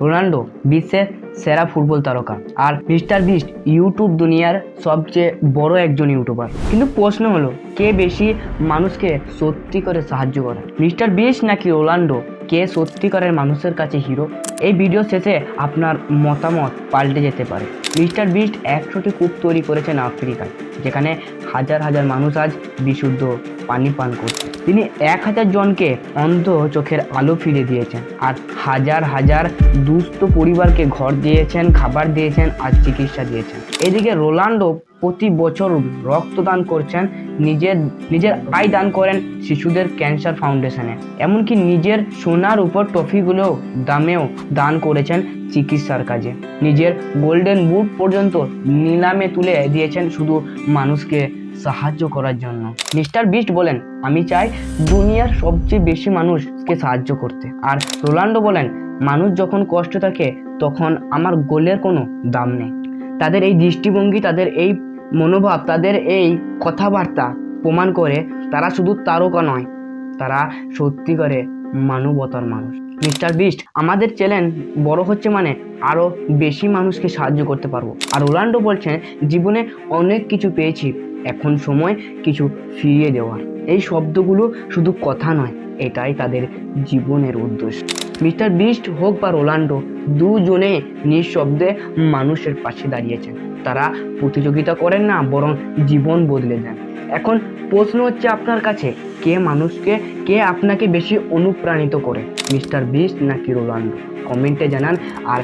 Ronaldo বিশ্বের সেরা football তারকা। আর মিস্টার বিস্ট ইউটিউব দুনিয়ার সবচেয়ে বড় একজন ইউটিউবার। কিন্তু প্রশ্ন হলো, কে বেশি মানুষকে সত্যি করে সাহায্য করে? মিস্টার বিস্ট নাকি রোনাল্ডো? কে সত্যিকারের মানুষের কাছে হিরো এই ভিডিও শেষে আপনার মতামত পাল্টে যেতে পারে। মিস্টার বিস্ট একশোটি কূপ তৈরি করেছেন আফ্রিকায়, যেখানে হাজার হাজার মানুষ আজ বিশুদ্ধ পানি পান করছে। তিনি এক হাজার জনকে অন্ধ চোখের আলো ফিরে দিয়েছেন, আর হাজার হাজার দুস্থ পরিবারকে ঘর দিয়েছেন, খাবার দিয়েছেন আর চিকিৎসা দিয়েছেন। এদিকে রোনাল্ডো প্রতি বছর রক্তদান করছেন, নিজের নিজের আয় দান করেন শিশুদের ক্যান্সার ফাউন্ডেশনে। এমনকি নিজের সোনার উপর ট্রফিগুলো দামেও দান করেছেন চিকিৎসার কাজে। নিজের গোল্ডেন বুট পর্যন্ত নিলামে তুলে দিয়েছেন শুধু মানুষকে সাহায্য করার জন্য। মিস্টার বিস্ট বলেন, আমি চাই দুনিয়ার সবচেয়ে বেশি মানুষকে সাহায্য করতে। আর রোনাল্ডো বলেন মানুষ যখন কষ্ট থাকে, তখন আমার গোলের কোনো দাম নেই। তাদের এই দৃষ্টিভঙ্গি, তাদের এই মনোভাব, তাদের এই কথাবার্তা প্রমাণ করে তারা শুধু তারকা নয়, তারা সত্যি করে মানবতার মানুষ। মিস্টার বিস্ট, আমাদের চ্যালেঞ্জ বড় হচ্ছে মানে আরও বেশি মানুষকে সাহায্য করতে পারব। আর রোনাল্ডো বলছেন, জীবনে অনেক কিছু পেয়েছি, এখন সময় কিছু ফিরিয়ে দেওয়ার। এই শব্দগুলো শুধু কথা নয়, এটাই তাদের জীবনের উদ্দেশ্য। মিস্টার বিস্ট হোক বা রোনাল্ডো, দুজনে নিঃশব্দে মানুষের পাশে দাঁড়িয়েছেন। তারা প্রতিযোগিতা করেন না, বরং জীবন বদলে দেন এখন প্রশ্ন হচ্ছে আপনার কাছে, কে মানুষকে, কে আপনাকে বেশি অনুপ্রাণিত করে, মিস্টার বিস্ট নাকি রোনাল্ডো? কমেন্টে জানান, আর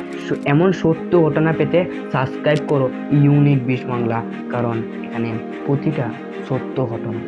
এমন সত্য ঘটনা পেতে সাবস্ক্রাইব করো ইউনিক বিশ বাংলা, কারণ এখানে প্রতিটা সত্য ঘটনা।